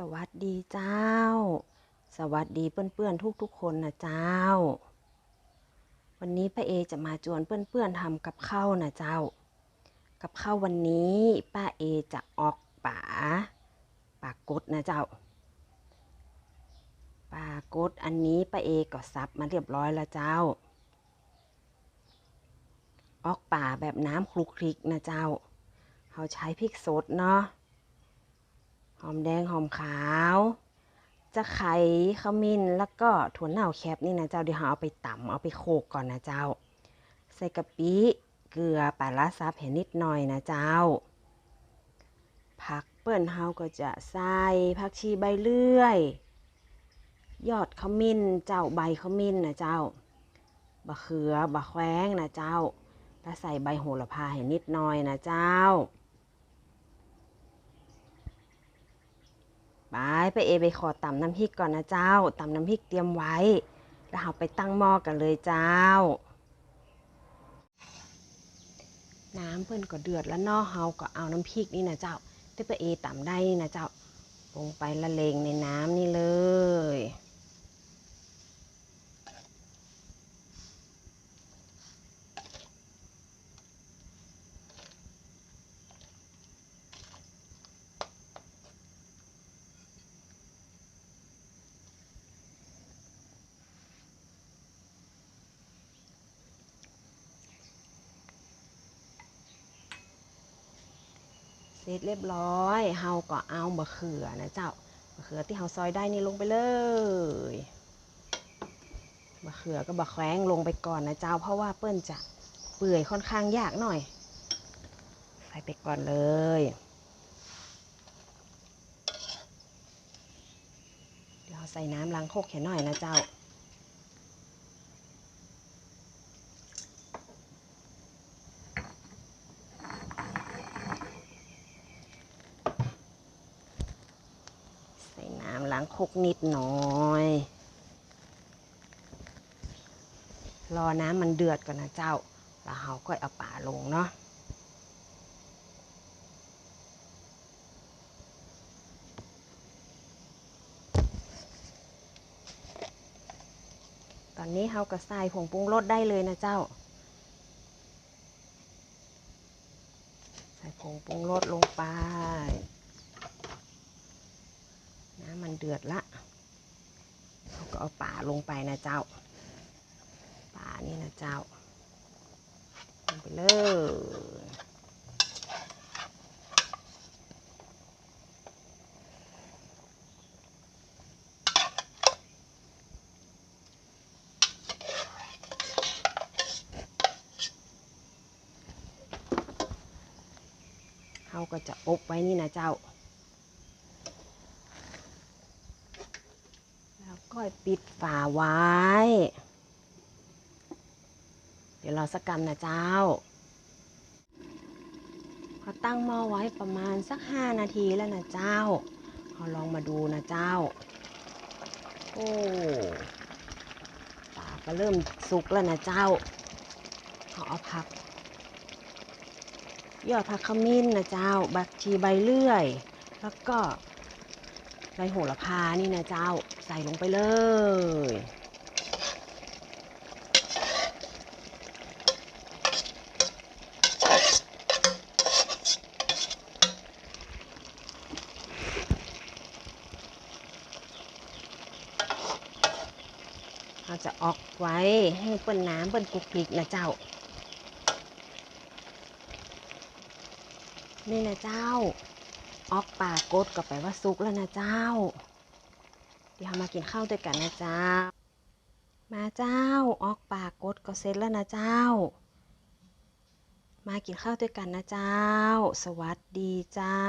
สวัสดีเจ้า สวัสดีเพื่อนๆทุกๆคนนะเจ้า วันนี้ป้าเอจะมาจวนเพื่อนๆทำกับข้าวนะเจ้า กับข้าววันนี้ป้าเอจะออกป่าป่ากดนะเจ้าป่ากดอันนี้ป้าเอก็ซับมาเรียบร้อยแล้วเจ้า ออกป่าแบบน้ำคลุกคลิกนะเจ้าเขาใช้พริกสดเนาะ อมแดงหอมขาว จะไข่ขมิ้นแล้วก็ถั่วเน่าแคบนี่นะเจ้าเดี๋ยวเราเอาไปตำเอาไปโขกก่อนนะเจ้า ใส่กะปิเกลือปลาร้าซับเห็นนิดหน่อยนะเจ้า ผักเปิ้นเฮาก็จะใส่ผักชีใบเลื่อย ยอดขมิ้นเจ้าใบขมิ้นนะเจ้าบะเขือบะแขวงนะเจ้า แล้วใส่ใบโหระพาเห็นนิดหน่อยนะเจ้า ไปไปเอไปขอตำน้ำพริกก่อนนะเจ้าตำน้ำพริกเตรียมไว้ แล้วเราไปตั้งหม้อกันเลยเจ้า น้ำเพิ่นก็เดือดแล้วนอเฮาก็เอาน้ำพริกนี่นะเจ้าที่ไปเอตำได้นี่นะเจ้าลงไปละเลงในน้ำนี่เลย เสร็จเรียบร้อยเฮาก็เอาบะเขือนะเจ้าบะเขือที่เฮาซอยได้นี่ลงไปเลยบะเขือก็บะแขวงลงไปก่อนนะเจ้า เพราะว่าเปิ้นจะเปื่อยค่อนข้างยากหน่อย ใส่ไปก่อนเลยเดี๋ยวเราใส่น้ำล้างโคกแค่หน่อยนะเจ้า ใส่น้ำล้างคกนิดหน่อย รอน้ำมันเดือดก่อนนะเจ้า แล้วเราก็เอาป่าลงเนาะตอนนี้เราก็ใส่ผงปรุงรสได้เลยนะเจ้า ใส่ผงปรุงรสลงไป มันเดือดละเราก็เอาป่าลงไปนะเจ้า ป่านี่นะเจ้า ลงไปเลยเขาก็จะอบไว้นี่นะเจ้า แล้วก็ปิดฝาไว้ เดี๋ยวเราสักกรรมนะเจ้าพอตั้งหม้อไว้ประมาณสักห้านาทีแล้วนะเจ้าเราลองมาดูนะเจ้า โอ้ปลาก็เริ่มสุกแล้วนะเจ้าเขาเอาผัก ยอดผักขมิ้นนะเจ้า บักชีใบเลื่อย แล้วก็ ใบโหระพานี่นะเจ้าใส่ลงไปเลย เราจะออกไว้ให้เปิ้นน้ำเปิ้นกุกกิกนะเจ้า นี่นะเจ้า ออกปากกดก็แปลว่าซุกแล้วนะเจ้า เดี๋ยวมากินข้าวด้วยกันนะเจ้า มาเจ้าออกปากกดก็เสร็จแล้วนะเจ้า มากินข้าวด้วยกันนะเจ้า สวัสดีเจ้า